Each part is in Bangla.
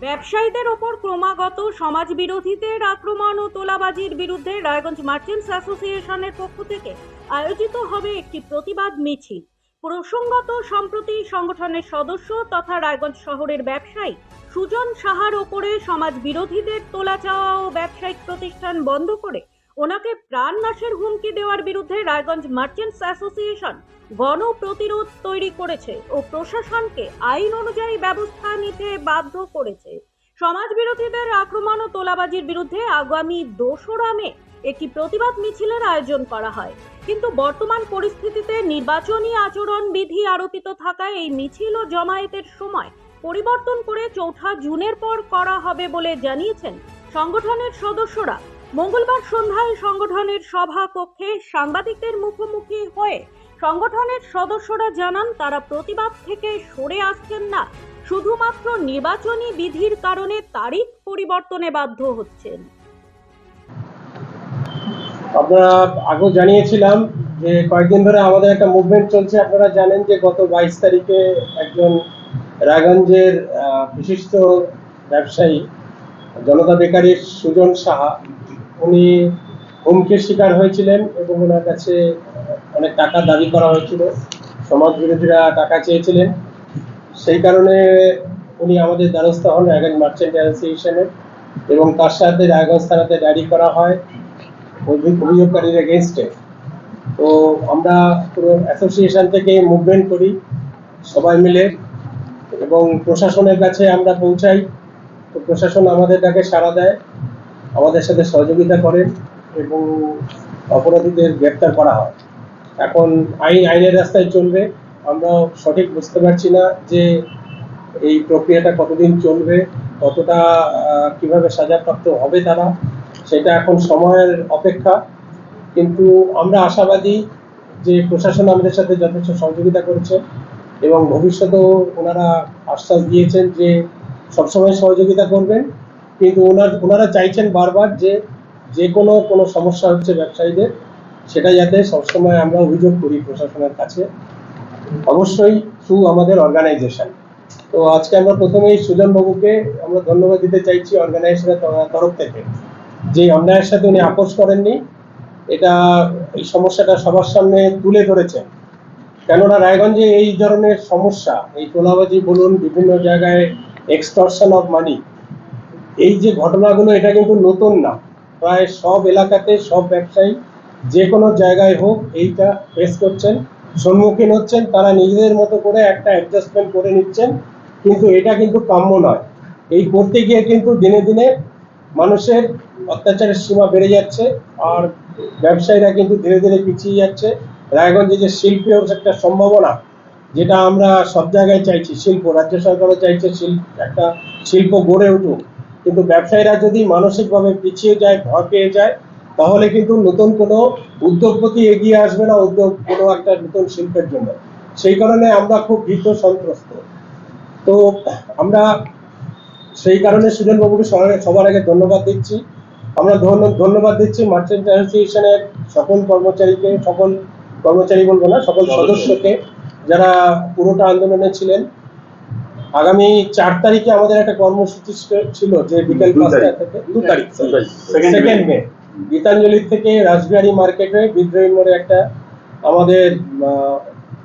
ব্যবসায়ীদের ওপর ক্রমাগত সমাজ বিরোধীদের আক্রমণ ও তোলাবাজির বিরুদ্ধে রায়গঞ্জ মার্চেন্টস অ্যাসোসিয়েশনের পক্ষ থেকে আয়োজিত হবে একটি প্রতিবাদ মিছিল। প্রসঙ্গত, সম্প্রতি সংগঠনের সদস্য তথা রায়গঞ্জ শহরের ব্যবসায়ী সুজন সাহার ওপরে সমাজ বিরোধীদের তোলা চাওয়া ও ব্যবসায়িক প্রতিষ্ঠান বন্ধ করে ওনাকে প্রাণনাশের হুমকি দেওয়ার বিরুদ্ধে রায়গঞ্জ মার্চেন্টস অ্যাসোসিয়েশন গণ প্রতিরোধ তৈরি করেছে ও প্রশাসনকে আইন অনুযায়ী ব্যবস্থা নিতে বাধ্য করেছে। সমাজ বিরোধীদের আক্রমণ ও তোলাবাজির বিরুদ্ধে আগামী দোসরা মে একটি প্রতিবাদ মিছিলের আয়োজন করা হয়। কিন্তু বর্তমান পরিস্থিতিতে নির্বাচনী আচরণ বিধি আরোপিত থাকায় এই মিছিল ও জমায়েতের সময় পরিবর্তন করে চৌঠা জুনের পর করা হবে বলে জানিয়েছেন সংগঠনের সদস্যরা। মঙ্গলবার সন্ধ্যায় সংগঠনের সভা কক্ষে সাংবাদিকদের মুখোমুখি হয়ে সংগঠনের সদস্যরা জানান তারা প্রতিবাদ থেকে সরে আসছেন না। শুধুমাত্র নির্বাচনী বিধির কারণে তারিখ পরিবর্তনে বাধ্য হচ্ছেন। আমরা আগেও জানিয়েছিলাম যে কয়েকদিন ধরে আমাদের একটা মুভমেন্ট চলছে। আপনারা জানেন যে গত বাইশ তারিখে একজন রায়গঞ্জের আহ, বিশিষ্ট ব্যবসায়ী জনতা বেকারির সুজন সাহা উনি হুমকির শিকার হয়েছিলেন এবং ওনার কাছে অনেক টাকা দাবি করা হয়েছিল। সমাজ বিরোধীরা টাকা চেয়েছিলেন। সেই কারণে উনি আমাদের দ্বারস্থ হন রায়গঞ্জ মার্চেন্ট অ্যাসোসিয়েশনের এবং তার সাথে রায়গঞ্জ থানাতে ডায়েরি করা হয় অভি- অভিযোগকারীর এগেনস্টে তো আমরা পুরো অ্যাসোসিয়েশন থেকে মুভমেন্ট করি, সবাই মিলে এবং প্রশাসনের কাছে আমরা পৌঁছাই। তো প্রশাসন আমাদের ডাকে সাড়া দেয়। আমাদের সাথে সহযোগিতা করেন এবং অপরাধীদের গ্রেপ্তার করা হয়। এখন আইন, আইনের রাস্তায় চলবে। আমরা সঠিক বুঝতে পারছি না যে এই প্রক্রিয়াটা কতদিন চলবে, কতটা কীভাবে সাজাপ্রাপ্ত হবে তারা, সেটা এখন সময়ের অপেক্ষা। কিন্তু আমরা আশাবাদী যে প্রশাসন আমাদের সাথে যথেষ্ট সহযোগিতা করেছে এবং ভবিষ্যতেও ওনারা আশ্বাস দিয়েছেন যে সবসময় সহযোগিতা করবেন। কিন্তু ওনার, ওনারা চাইছেন বারবার যে যে কোনো কোনো সমস্যা হচ্ছে ব্যবসায়ীদের, সেটা যাতে সবসময় আমরা অভিযোগ করি প্রশাসনের কাছে। অবশ্যই থ্রু আমাদের অর্গানাইজেশন তো আজকে আমরা প্রথমেই সুজন বাবুকে আমরা ধন্যবাদ দিতে চাইছি অর্গানাইজেশনের তরফ থেকে। যে অন্যায়ের সাথে উনি আপোষ করেননি, এটা এই সমস্যাটা সবার সামনে তুলে ধরেছেন কেননা রায়গঞ্জে এই ধরনের সমস্যা, এই তোলাবাজি বলুন, বিভিন্ন জায়গায় এক্সটর্শন অফ মানি এই যে ঘটনাগুলো, এটা কিন্তু নতুন না। প্রায় সব এলাকাতে সব ব্যবসায়ী যে কোনো জায়গায় হোক এইটা ফেস করছেন, সম্মুখীন হচ্ছেন, তারা নিজেদের মতো করে একটা অ্যাডজাস্টমেন্ট করে নিচ্ছেন, কিন্তু এটা কিন্তু কাম্য নয়। এই করতে গিয়ে কিন্তু দিনে দিনে মানুষের অত্যাচারের সীমা বেড়ে যাচ্ছে, আর ব্যবসায়ীরা কিন্তু ধীরে ধীরে পিছিয়ে যাচ্ছে। রায়গঞ্জে যে শিল্পের একটা সম্ভাবনা, যেটা আমরা সব জায়গায় চাইছি, শিল্প, রাজ্য সরকারও চাইছে শিল্প একটা শিল্প গড়ে উঠুক। কিন্তু ব্যবসায়ীরা যদি মানসিকভাবে পিছিয়ে যায় ভয় পেয়ে যায় তাহলে কিন্তু নতুন কোনো উদ্যোগপতি এগিয়ে আসবে না উদ্যোগ কোনো একটা নতুন শিল্পের জন্য। সেই কারণে আমরা খুব ভীত সন্ত্রস্ত। তো আমরা সেই কারণে সুজন বাবুকে সবার আগে ধন্যবাদ দিচ্ছি। আমরা ধন্য- ধন্যবাদ দিচ্ছি মার্চেন্ট অ্যাসোসিয়েশনের সকল কর্মচারীকে সকল কর্মচারী বলব না সকল সদস্যকে যারা পুরোটা আন্দোলনে ছিলেন। আগামী চার তারিখে আমাদের একটা কর্মসূচি ছিল- যে বিকেল পাঁচটা থেকে দু তারিখ সেকেন্ড মে গীতাঞ্জলি থেকে রাসবিহারী মার্কেটে বিদ্রোহী মোড়ে একটা আমাদের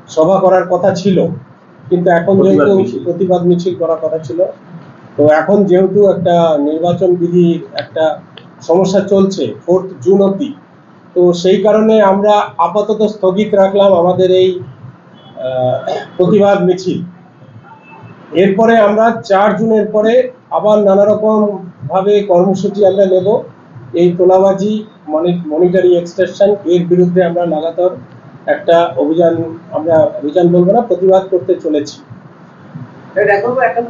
সভা করার কথা ছিল। কিন্তু এখন যেহেতু প্রতিবাদ মিছিল করার কথা ছিল তো এখন যেহেতু একটা নির্বাচন বিধির একটা সমস্যা চলছে ফোর্থ জুন অবধি তো সেই কারণে আমরা আপাতত স্থগিত রাখলাম আমাদের এই প্রতিবাদ মিছিল। এরপরে আমরা চার জুনের পরে আবার নানা রকম ভাবে কর্মসূচি আমরা নেব। এই তোলাবাজি মনিটারি এক্সটেনশন এর বিরুদ্ধে আমরা লাগাতার একটা অভিযান, আমরা অভিযান বলব না, প্রতিবাদ করতে চলেছি।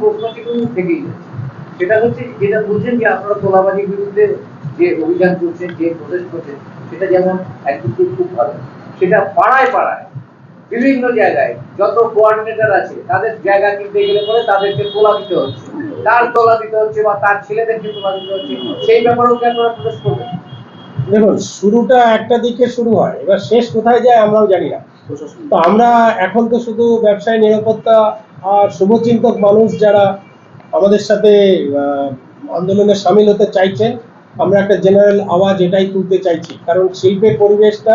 প্রশ্ন কিন্তু থেকেই সেটা হচ্ছে যে আপনারা তোলাবাজির বিরুদ্ধে যে অভিযান যে করছেন সেটা যেমন একদিকে খুব ভালো, সেটা পাড়ায় পাড়ায় বিভিন্ন জায়গায় যত কোঅর্ডিনেটর আছে তাদের জায়গা কিনতে গেলে পরে তাদেরকে তোলা দিতে হচ্ছে। তার তোলা দিতে হচ্ছে বা তার ছেলেদেরকে তোলা দিতে হচ্ছে সেই ব্যাপারেও কি আপনারা প্রবেশ করবেন? দেখুন শুরুটা একটা দিকে শুরু হয় এবার শেষ কোথায় যায় আমরাও জানি না। তো আমরা এখন তো শুধু ব্যবসায় নিরাপত্তা আর শুভচিন্তক মানুষ যারা আমাদের সাথে আন্দোলনে সামিল হতে চাইছেন আমরা একটা জেনারেল আওয়াজ এটাই তুলতে চাইছি। কারণ শিল্পের পরিবেশটা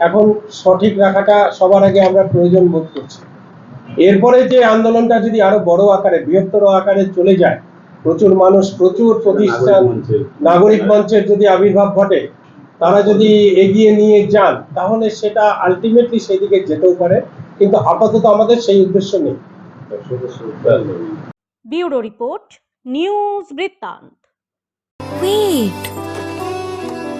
এখন সঠিক রাখাটা সবার আগে আমরা প্রয়োজন বোধ করছি। এরপরে যে আন্দোলনটা যদি আরও বড় আকারে বৃহত্তর আকারে চলে যায় প্রচুর মানুষ প্রচুর প্রতিষ্ঠান নাগরিক মঞ্চের যদি আবির্ভাব ঘটে তারা যদি এগিয়ে নিয়ে যান তাহলে সেটা আলটিমেটলি সেদিকে যেতেও পারে কিন্তু আপাতত আমাদের সেই উদ্দেশ্য নেই। Bureau report news Brittanto. Wait.